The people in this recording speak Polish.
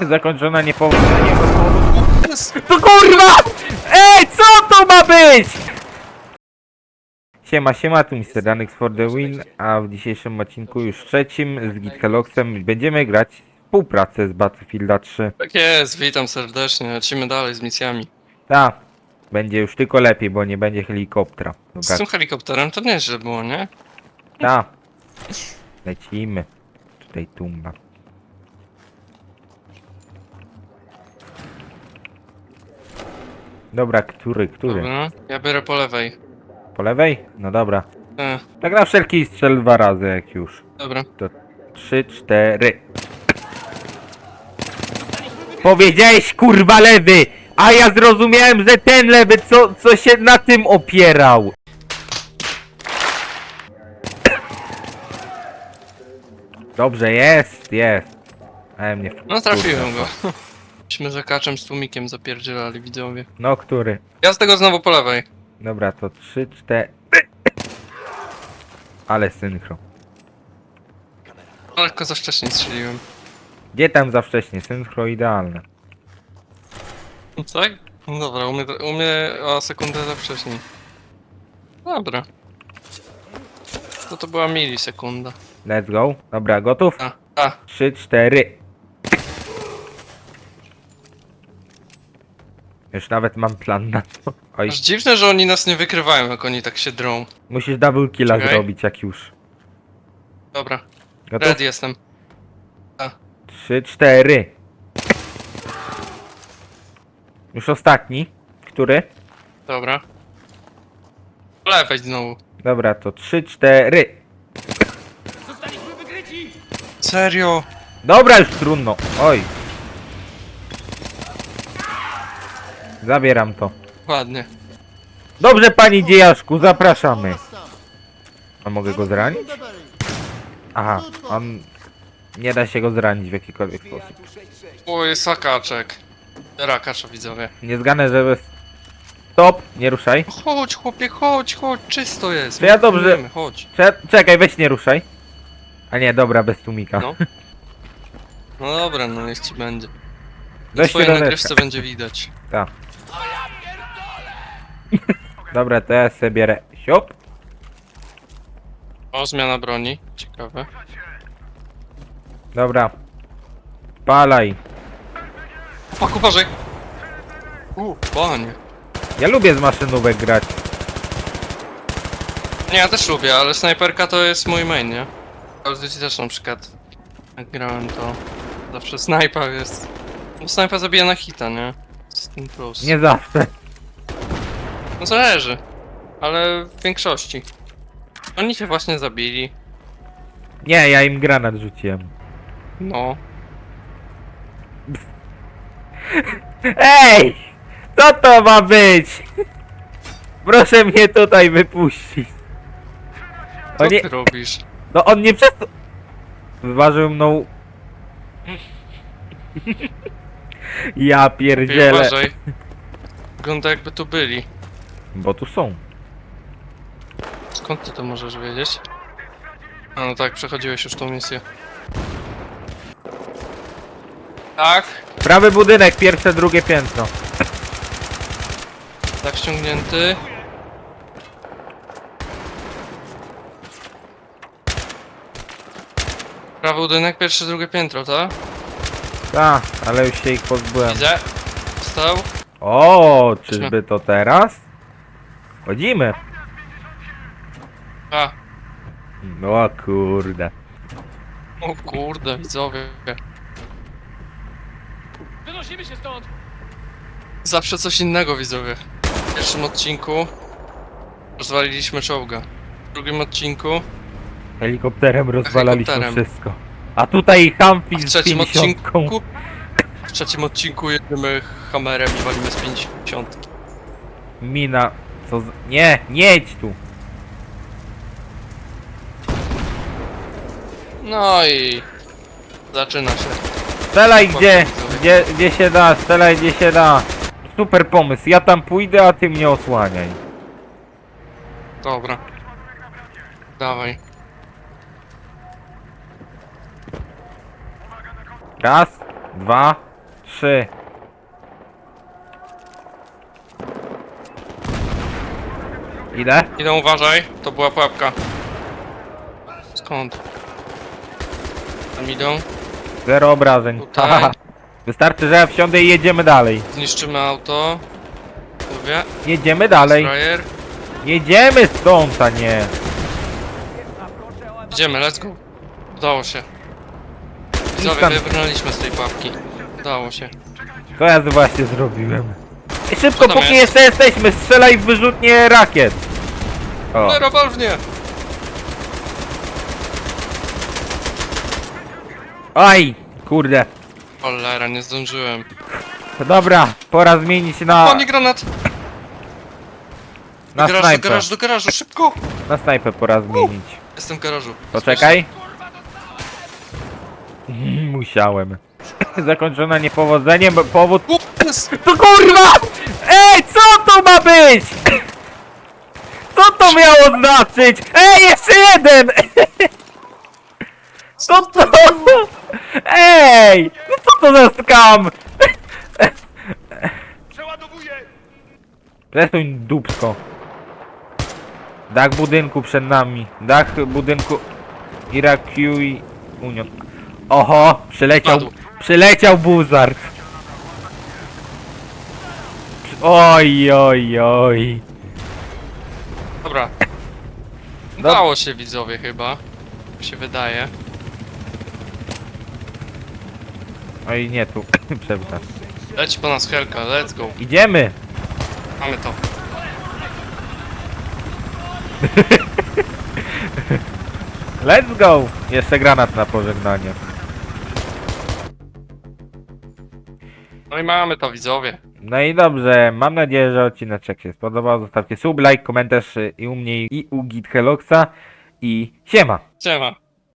Zakończona niepowodzeniem. Jest. To kurwa! Ej, co to ma być? Siema, siema, tu Mr. Danex for the win, a w dzisiejszym odcinku już trzecim z Gitkeloxem będziemy grać współpracę z Battlefielda 3. Tak jest, witam serdecznie. Lecimy dalej z misjami. Ta, będzie już tylko lepiej, bo nie będzie helikoptera. Z tym helikopterem to nieźle było, nie? Ta, lecimy. Tutaj tumba. Dobra, który, który? Dobra. Ja biorę po lewej. Po lewej? No dobra. E, Tak na wszelki strzel dwa razy, jak już. dobra. To trzy, cztery. Powiedziałeś kurwa lewy! A ja zrozumiałem, że ten lewy, co, co się na tym opierał. Dobrze, jest, jest. Ale mnie No trafiłem go. Myśmy za kaczem z tłumikiem zapierdzielali widzowie. No, który? Ja z tego znowu po lewej. Dobra, to trzy, cztery. Ale synchro. No, Lekko za wcześnie strzeliłem. Gdzie tam za wcześnie? Synchro idealne. Tak? No dobra, u mnie, u mnie o sekundę za wcześnie. Dobra. To to była milisekunda. Let's go. Dobra, gotów? A, a, Trzy, cztery. Już nawet mam plan na to. Oj, aż dziwne, że oni nas nie wykrywają, jak oni tak się drą. musisz double killa Czekaj. zrobić jak już. Dobra, Gotów? red jestem. Trzy, cztery. Już ostatni. Który? Dobra. Lewej znowu. Dobra, to trzy, cztery. Serio? Dobra, już trudno. Oj. Zabieram to. Ładnie. Dobrze, pani dziejaszku, zapraszamy. A mogę go zranić? Aha, on... Nie da się go zranić w jakikolwiek sposób. O, jest akaczek. Rakacza widzowie. Nie zganę, że bez... Stop, nie ruszaj. Chodź chłopie, chodź, chodź, czysto jest. To ja dobrze- Chodź. Cze czekaj, weź nie ruszaj. A nie, dobra, bez tłumika. No. No dobra, no niech ci będzie. Na Weź twojej nagrywce będzie widać. Tak. Dobra, to ja sobie bierę siop. O, zmiana broni. Ciekawe. Dobra. Palaj. Fuck, uważaj! U, panie. Ja lubię z maszynówek grać. Nie, ja też lubię, ale snajperka to jest mój main, nie? Call of Duty też na przykład. Jak grałem to zawsze snajpa jest. No snajpa zabija na hita, nie? Tym plus. Nie zawsze. No zależy. Ale w większości. Oni się właśnie zabili. Nie, ja im granat rzuciłem. No. Ej! Co to ma być? Proszę mnie tutaj wypuścić. Co O nie, ty robisz? no on nie przestał... Wyważył mną... Ja Ej, pierdzielę. Uważaj. Wygląda jakby tu byli. Bo tu są. Skąd ty to możesz wiedzieć? A no tak, przechodziłeś już tą misję. Tak, Prawy budynek, pierwsze, drugie piętro. tak ściągnięty. Prawy budynek, pierwsze, drugie piętro, tak? Tak, ale już się ich pozbyłem. Widzę. Stał. O, czyżby to teraz? Chodzimy. A, No kurde. o kurde, widzowie. Wynosimy się stąd! Zawsze coś innego, widzowie. W pierwszym odcinku rozwaliliśmy czołga. W drugim odcinku, Helikopterem rozwalaliśmy Helikopterem. wszystko. A tutaj a w z trzecim 50. odcinku... W trzecim odcinku jedziemy hammerem i walimy z 50. Mina. Co z... Nie, nie jedź tu. No i... Zaczyna się. Strzelaj gdzie, gdzie, gdzie się da, strzelaj gdzie się da. Super pomysł, ja tam pójdę, a ty mnie osłaniaj. Dobra. Dawaj. Raz, dwa, trzy. Idę? Idę, uważaj, to była pułapka. Skąd? Tam idą. Zero obrażeń. Tutaj. Haha. Wystarczy, że ja wsiądę i jedziemy dalej. Zniszczymy auto. Mówię. Jedziemy dalej. Frajer. Jedziemy stąd, a nie. Idziemy, let's go. Udało się. Widzowie, tam. wybrnęliśmy z tej pułapki. Udało się. Co ja właśnie zrobiłem? I szybko, Co tam póki jest? jeszcze jesteśmy, strzelaj w wyrzutnie rakiet. O, Ale rewolwnie! aj, kurde. Cholera, nie zdążyłem. Dobra, pora zmienić na, nie granat! na Do garażu, do snajpę. garażu, do garażu, szybko! Na snajpę pora zmienić. Jestem w garażu. To czekaj. Musiałem. Zakończona niepowodzeniem, bo powód... To kurwa! Ej, co to ma być? Co to miało znaczyć? Ej, jeszcze jeden! Co to? Ej! No co to za skam? Przeładowuję! Presuń dupsko. Dach budynku przed nami. Dach budynku Iraku i Union. Oho, przyleciał, Padł. przyleciał buzard. Oj, oj, oj. Dobra. Udało się widzowie chyba. Jak się wydaje. Oj, nie tu. Przepraszam. Leci po nas Helka, let's go. Idziemy. Mamy to. Let's go. Jeszcze granat na pożegnanie. No i mamy to widzowie. No i dobrze, mam nadzieję, że odcinek się spodobał. Zostawcie sub, like, komentarz y, i u mnie i u Git Heloxa. I siema. Siema.